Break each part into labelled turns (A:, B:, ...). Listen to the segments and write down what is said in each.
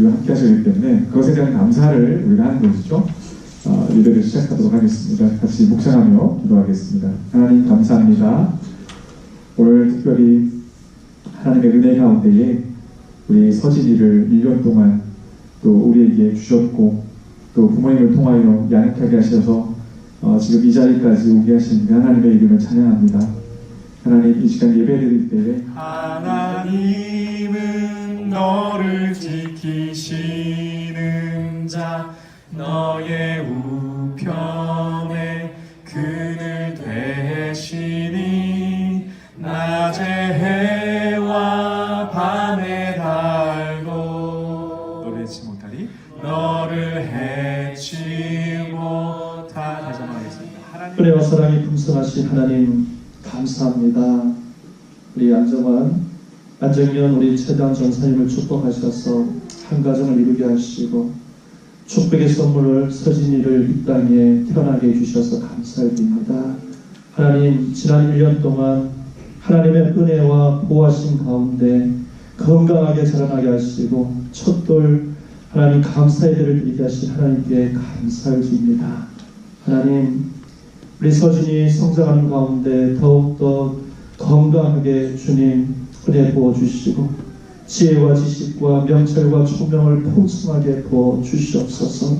A: 1년 동안 우리가 함께 하셨기 때문에 그것에 대한 감사를 우리가 하는 것이죠. 어, 예배를 시작하도록 하겠습니다. 같이 묵상하며 기도하겠습니다. 하나님 감사합니다. 오늘 특별히 하나님의 은혜 가운데에 우리 서진이를 1년 동안 또 우리에게 주셨고 또 부모님을 통하여 양육하게 하셔서 어, 지금 이 자리까지 오게 하신 그 하나님의 이름을 찬양합니다. 하나님 이 시간 예배 드릴 때에
B: 하나님은 너를 지 키시는 자 너의 우편에 그늘 되시니 낮의 해와 달도 너를 해치 못하리? 너를 해치 하나님.
C: 은혜와 사랑이 풍성하신 하나님 감사합니다. 우리 안정환, 안정현 우리 최단 전사님을 축복하셔서 한 가정을 이루게 하시고 축복의 선물을 서진이를 이 땅에 태어나게 해주셔서 감사드립니다. 하나님 지난 1년 동안 하나님의 은혜와 보호하신 가운데 건강하게 자라나게 하시고 첫돌 하나님 감사의 대를 드리게 하신 하나님께 감사를 드립니다. 하나님 우리 서진이 성장하는 가운데 더욱더 건강하게 주님 은혜 부어 주시고 지혜와 지식과 명철과 총명을 풍성하게 부어 주시옵소서.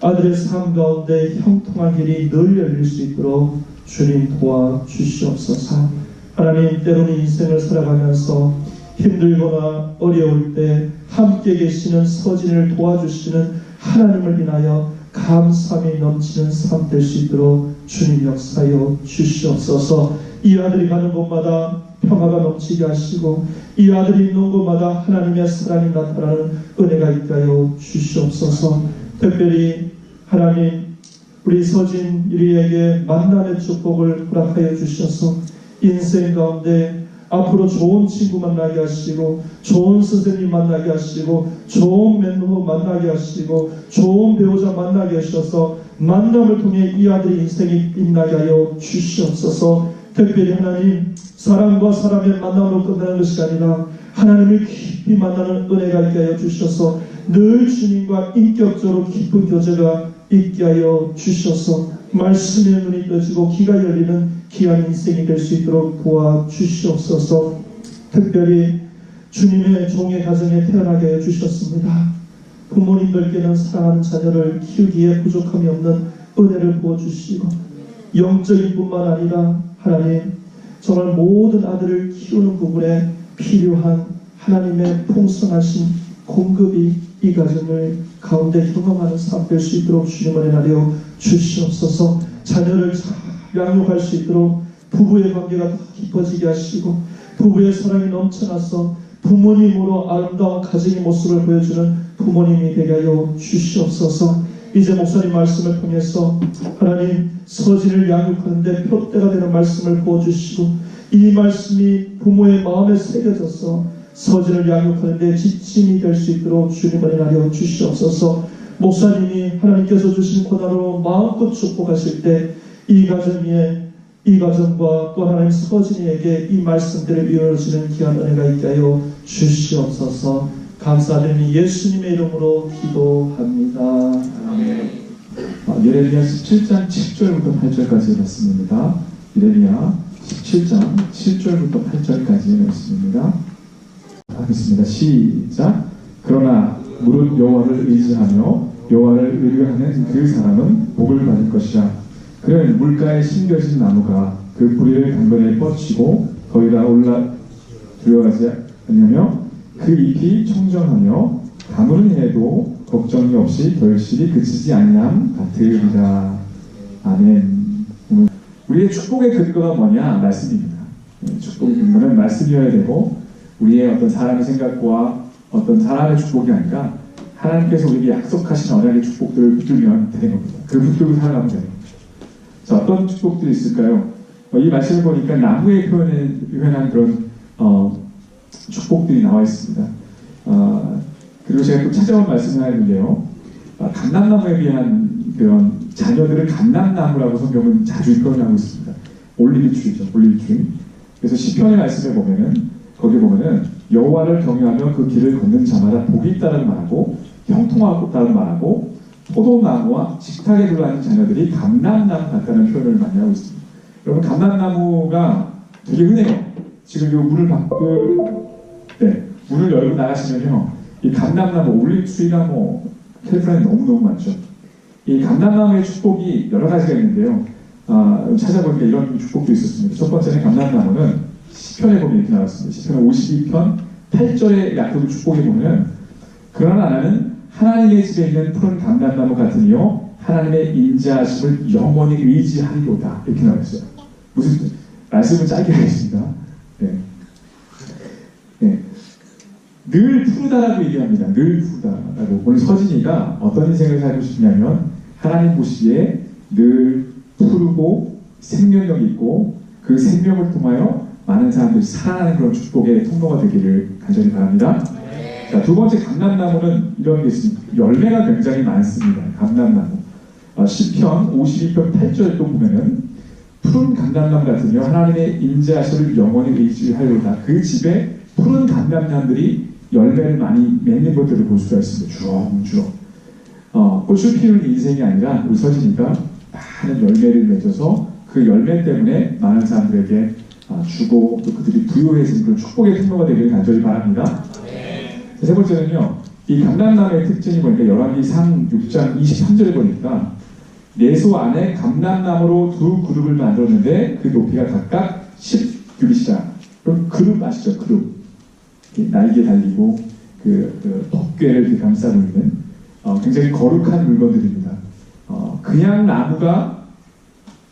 C: 아들의 삶 가운데 형통한 길이 늘 열릴 수 있도록 주님 도와 주시옵소서. 하나님 때로는 인생을 살아가면서 힘들거나 어려울 때 함께 계시는 서진을 도와주시는 하나님을 인하여 감사함이 넘치는 삶 될 수 있도록 주님 역사여 주시옵소서 이 아들이 가는 곳마다 평화가 넘치게 하시고 이 아들이 있는 곳마다 하나님의 사랑이 나타나는 은혜가 있게 하여 주시옵소서. 특별히 하나님 우리 서진 유리에게 만남의 축복을 허락하여 주셔서 인생 가운데 앞으로 좋은 친구 만나게 하시고 좋은 선생님 만나게 하시고 좋은 멘토 만나게 하시고 좋은 배우자 만나게 하셔서 만남을 통해 이 아들의 인생이 빛나게 하여 주시옵소서 특별히 하나님 사람과 사람의 만남으로 끝나는 것이 아니라 하나님을 깊이 만나는 은혜가 있게 하여 주셔서 늘 주님과 인격적으로 깊은 교제가 있게 하여 주셔서 말씀의 눈이 떠지고 귀가 열리는 귀한 인생이 될 수 있도록 도와주시옵소서 특별히 주님의 종의 가정에 태어나게 해 주셨습니다. 부모님들께는 사랑하는 자녀를 키우기에 부족함이 없는 은혜를 부어주시고 영적인 뿐만 아니라 하나님 정말 모든 아들을 키우는 부분에 필요한 하나님의 풍성하신 공급이 이 가정을 가운데 경험하는 삶 될 수 있도록 주님을 은하여 주시옵소서. 자녀를 잘 양육할 수 있도록 부부의 관계가 더 깊어지게 하시고 부부의 사랑이 넘쳐나서 부모님으로 아름다운 가정의 모습을 보여주는 부모님이 되게 하여 주시옵소서 이제 목사님 말씀을 통해서 하나님 서진을 양육하는데 표대가 되는 말씀을 부어주시고 이 말씀이 부모의 마음에 새겨져서 서진을 양육하는데 지침이 될 수 있도록 주님을 인하여 주시옵소서 목사님이 하나님께서 주신 고난으로 마음껏 축복하실 때 이 가정에 이 가정과 또 하나님 서진이에게 이 말씀들을 이루어지는 귀한 은혜가 있게 하여 주시옵소서 감사드리니 예수님의 이름으로 기도합니다.
A: 어, 예레미야 17장 7절부터 8절까지 말씀입니다. 예레미야 17장 7절부터 8절까지 말씀입니다. 하겠습니다. 시작. 그러나 무릇 여호와를 의지하며 여호와를 의뢰하는 그 사람은 복을 받을 것이라. 그는 물가에 심겨진 나무가 그 뿌리를 단번에 뻗치고 거기다 올라 두려워하지 않으며 그 잎이 청정하며 가물은 해도 걱정이 없이 결실이 그치지 아니함 같으리라. 아멘. 우리의 축복의 근거가 뭐냐? 말씀입니다. 네, 축복의 근거는 말씀이어야 되고 우리의 어떤 사람의 생각과 어떤 사람의 축복이 아니라 하나님께서 우리에게 약속하신 언약의 축복들을 붙들면 되는 겁니다. 그 붙들고 살아가면 되는 거죠. 자, 어떤 축복들이 있을까요? 어, 이 말씀을 보니까 나무에 표현한 그런 어, 축복들이 나와 있습니다. 어, 그리고 제가 또 찾아온 말씀을 하나 있는데요. 어, 감람나무에 비한 그런 자녀들을 감람나무라고 성경은 자주 표현하고 있습니다. 올리브 트리. 그래서 시편의 말씀에 보면은 거기 보면은 여호와를 경외하며 그 길을 걷는 자마다 복이 있다는 말하고 형통하다는 말하고 포도나무와 식탁에 들어가는 자녀들이 감람나무 같다는 표현을 많이 하고 있습니다. 여러분 감람나무가 되게 흔해요. 지금 요 문을 밖을 네 문을 열고 나가시면요 이 감람나무 올리브트리나 뭐 캘리포니아 너무 너무 많죠. 이 감람나무의 축복이 여러 가지가 있는데요. 아, 찾아보니까 이런 축복도 있었습니다. 첫 번째는 감람나무는 시편에 보면 이렇게 나왔습니다. 시편 52편 8절의 약속의 축복에 보면 그러나 나는 하나님의 집에 있는 푸른 감람나무 같으니요 하나님의 인자하심을 영원히 의지하리로다 이렇게 나왔어요. 무슨 뜻? 말씀은 짧게 하겠습니다. 네. 네. 늘 푸르다라고 얘기합니다. 늘 푸르다라고. 오늘 서진이가 어떤 인생을 살고 싶냐면 하나님 보시기에 늘 푸르고 생명력이 있고 그 생명을 통하여 많은 사람들이 살아나는 그런 축복의 통로가 되기를 간절히 바랍니다. 자, 두 번째 감람나무는 이런 게 있습니다. 열매가 굉장히 많습니다. 감람나무. 어, 시편 52편 8절 또 보면은 푸른 감람나무 같으며 하나님의 인자하심을 영원히 의지하리로다. 그 집에 푸른 감람나무들이 열매를 많이 맺는 것들을 볼 수가 있습니다. 주렁주렁. 어, 꽃을 피우는 인생이 아니라 우리 서진이가 많은 열매를 맺어서 그 열매 때문에 많은 사람들에게 어, 주고 또 그들이 부유해지는 그런 축복의 통로가 되기를 간절히 바랍니다. 세 번째는요. 이 감람나무의 특징이 보니까 열왕기상 6장 23절에 보니까 내소 안에 감람나무로 두 그룹을 만들었는데 그 높이가 각각 10규빗이다. 그럼 그룹 아시죠? 그룹. 이렇게 날개 달리고 그, 그 덮개를 이렇게 감싸고 있는 어, 굉장히 거룩한 물건들입니다. 어, 그냥 나무가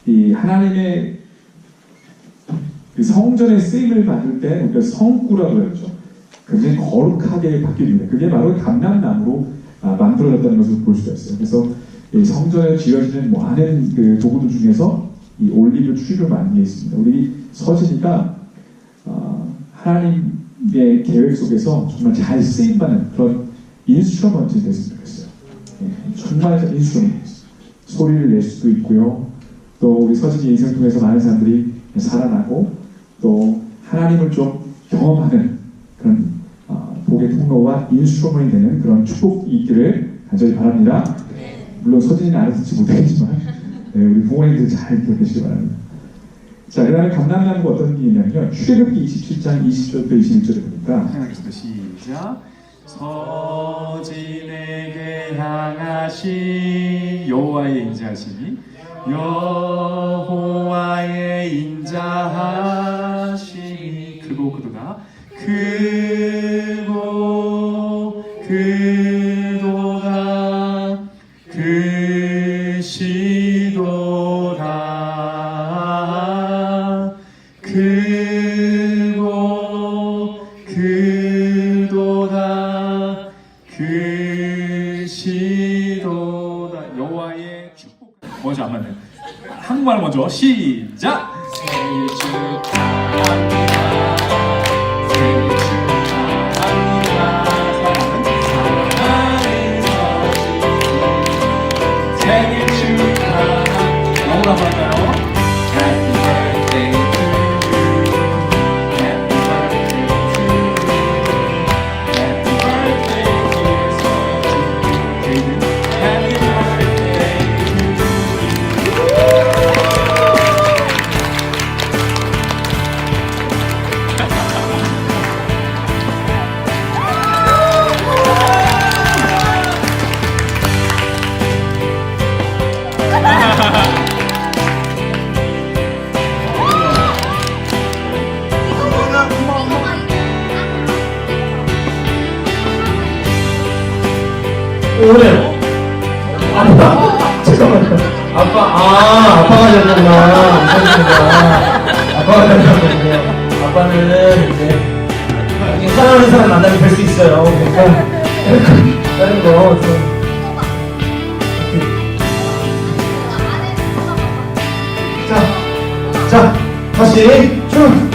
A: 이 하나님의 그 성전의 쓰임을 받을 때 우리가 성구라고 그러죠. 굉장히 거룩하게 바뀝니다. 그게 바로 감람나무로 아, 만들어졌다는 것을 볼 수가 있어요. 그래서 이 성전에 쥐어지는 많은 그 도구들 중에서 이 올리브 추리를 많은 게 있습니다. 우리 서진이가 어, 하나님 의 계획 속에서 정말 잘 쓰임받는 그런 인스트루먼트 됐으면 좋겠어요. 예, 정말 인스트루먼트. 소리를 낼 수도 있고요. 또 우리 서진이 인생 통해서 많은 사람들이 살아나고 또 하나님을 좀 경험하는 그런 어, 복의 통로와 인스트루먼이 되는 그런 축복이 있기를 간절히 바랍니다. 물론 서진이는 알아듣지 못하겠지만 네, 우리 부모님들 잘 기억하시기 바랍니다. 자, 그 다음에 감남나무가 어떤 게 있냐면요. 출애굽기 27장 20절부터 21절에 보니까
B: 하겠습니다. 시작. 서진에게 향하신 여호와의 인자하심이 여호와의 인자하심이 크고 그도다 먼저 시작
C: 오래요. 아빠. 잠깐만요. 아빠, 아, 아빠가 되는구나. 아빠가 되는군요. 아빠는 이제 나중에 사랑하는 사람 만나면 될 수 있어요. 그러니까 다른 거 좀. 자, 자, 다시 쭉.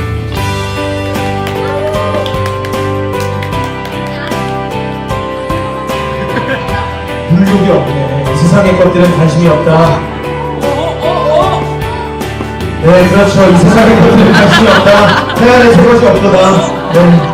C: 없네. 세상의 것들은 관심이 없다.
D: 네, 그렇죠. 이 것을 갈 수는 없다. 태안에 새 것이 없도다. 네.